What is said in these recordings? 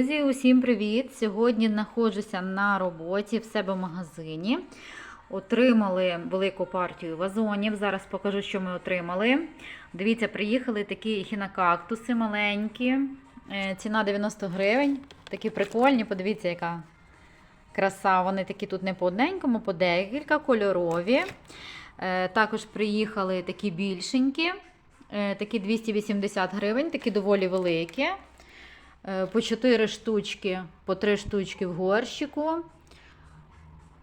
Друзі, усім привіт! Сьогодні знаходжуся на роботі в себе магазині. Отримали велику партію вазонів. Зараз покажу, що ми отримали. Дивіться, приїхали такі хінокактуси маленькі. Е, Ціна 90 гривень. Такі прикольні. Подивіться, яка краса. Вони такі тут не по одненькому, по декілька кольорові. Е, Також приїхали такі більшенькі. Е, Такі 280 гривень, такі доволі великі. Е, По 4 штучки, по 3 штучки в горщику.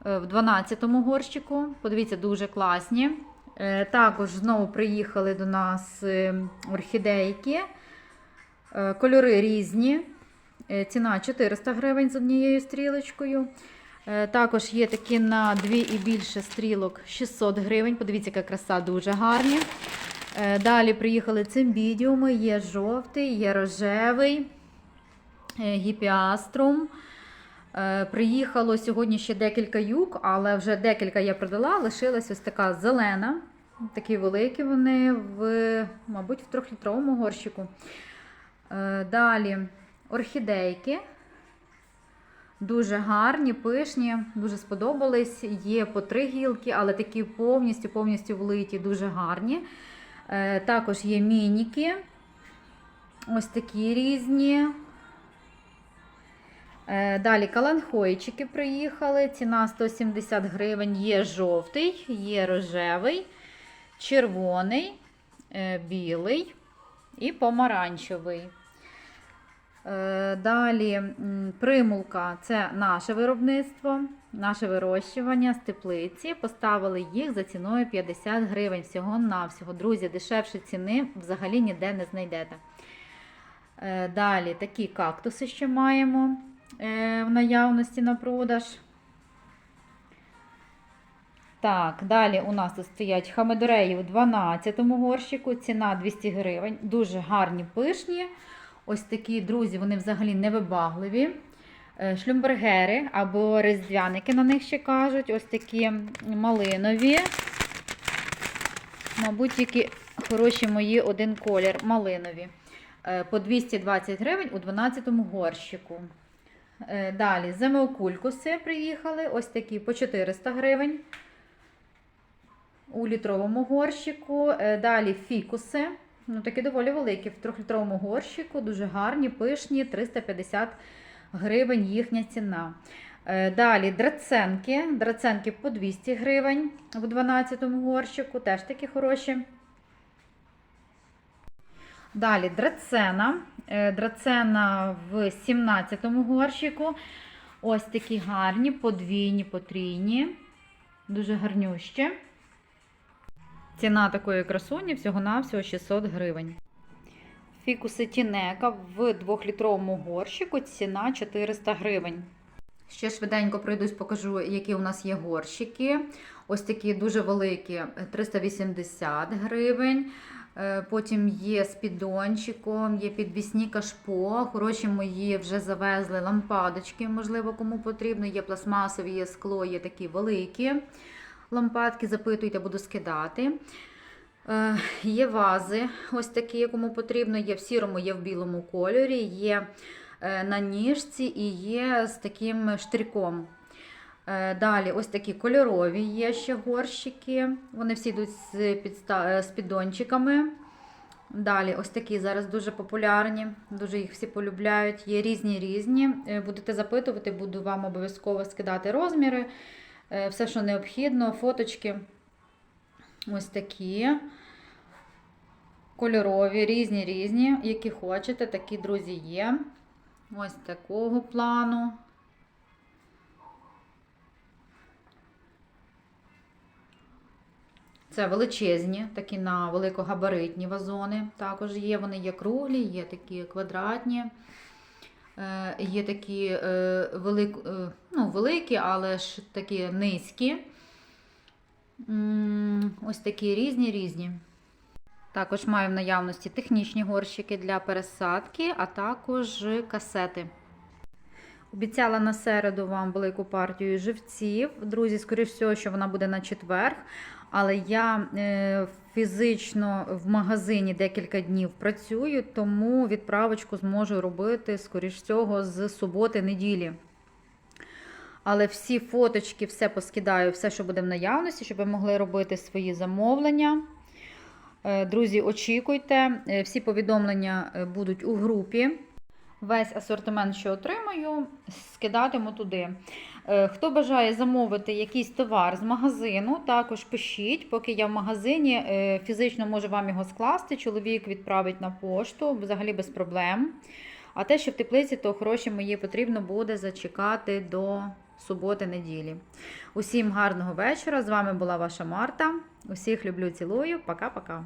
Е, В 12-му горщику. Подивіться, дуже класні. Е, Також знову приїхали до нас орхідейки. Кольори різні. Ціна 400 гривень з однією стрілочкою. Також є такі на 2 і більше стрілок 600 гривень. Подивіться, яка краса, дуже гарні. Далі приїхали цимбідіуми, є жовтий, є рожевий, гіпіаструм. Е, Приїхало сьогодні ще декілька юк, але вже декілька я продала. Лишилась ось така зелена. Такі великі вони, в, мабуть, в трьохлітровому горщику. Е, Далі орхідейки. Дуже гарні, пишні, дуже сподобались. Є по три гілки, але такі повністю повністю влиті, дуже гарні. Е, Також є мініки. Ось такі різні. Е, Далі каланхойчики приїхали. Ціна 170 гривень. Є жовтий, є рожевий, червоний, е, білий і помаранчевий. Е, Далі примулка це наше виробництво, наше вирощування з теплиці. Поставили їх за ціною 50 гривень всього-навсього. Друзі, дешевше ціни взагалі ніде не знайдете. Далі такі кактуси ще маємо в наявності на продаж. Так, далі у нас тут стоять хамедореї у 12-му горщику, ціна 200 гривень. Дуже гарні пишні. Ось такі друзі, вони взагалі невибагливі. Е, Шлюмбергери або різдвяники на них ще кажуть. Ось такі малинові. Мабуть, тільки хороші мої один колір малинові. Е, По 220 гривень у 12-му горщику. Е, Далі земеокулькуси приїхали. Ось такі по 400 гривень у літровому горщику. Е, Далі фікуси. Ну, такі доволі великі. В трьохлітровому горщику, дуже гарні, пишні, 350 гривень їхня ціна. Е, Далі драценки. Драценки по 200 гривень в 12-му горщику, теж такі хороші. Далі драцена. Е, Драцена в 17-му горщику. Ось такі гарні, подвійні, потрійні. Дуже гарнющі. Ціна такої красуні всього-навсього 600 гривень. Фікуси Тінека в 2-літровому горщику ціна 400 гривень. Ще швиденько пройдусь, покажу, які у нас є горщики. Ось такі дуже великі 380 гривень. Е, Потім є з піддончиком, є підвісні кашпо. Хороші мої вже завезли лампадочки, можливо, кому потрібно. Є пластмасові, є скло, є такі великі лампадки. Запитуйте, буду скидати. Е, Є вази, ось такі, кому потрібно. Є в сірому, є в білому кольорі, є е, на ніжці і є з таким штриком. Е, Далі ось такі кольорові є ще горщики. Вони всі йдуть з, підста- е, з піддончиками. Далі ось такі зараз дуже популярні, дуже їх всі полюбляють. Є різні різні. Е, Будете запитувати, буду вам обов'язково скидати розміри, все, що необхідно, фоточки. Ось такі. Кольорові, різні, різні, які хочете, такі друзі є. Ось такого плану. Це величезні, такі на великогабаритні вазони. Також є. Вони є круглі, є такі квадратні, е, є такі е, велик, е, ну, великі, але ж такі низькі. Ось такі різні різні. Також маю в наявності технічні горщики для пересадки, а також касети. Обіцяла на середу вам велику партію живців. Друзі, скоріш всього, що вона буде на четвер. Але я е, фізично в магазині декілька днів працюю, тому відправочку зможу робити, скоріш всього, з суботи-неділі. Але всі фоточки, все поскидаю, все, що буде в наявності, щоб ви могли робити свої замовлення. Е, Друзі, очікуйте, Е, всі повідомлення будуть у групі. Весь асортимент, що отримаю, скидатиму туди. Е, Хто бажає замовити якийсь товар з магазину, також пишіть, поки я в магазині е, фізично можу вам його скласти. Чоловік відправить на пошту, взагалі без проблем. А те, що в теплиці, то гроші мої потрібно буде зачекати до суботи-неділі. Усім гарного вечора. З вами була ваша Марта. Усіх люблю, цілую. Пока-пока.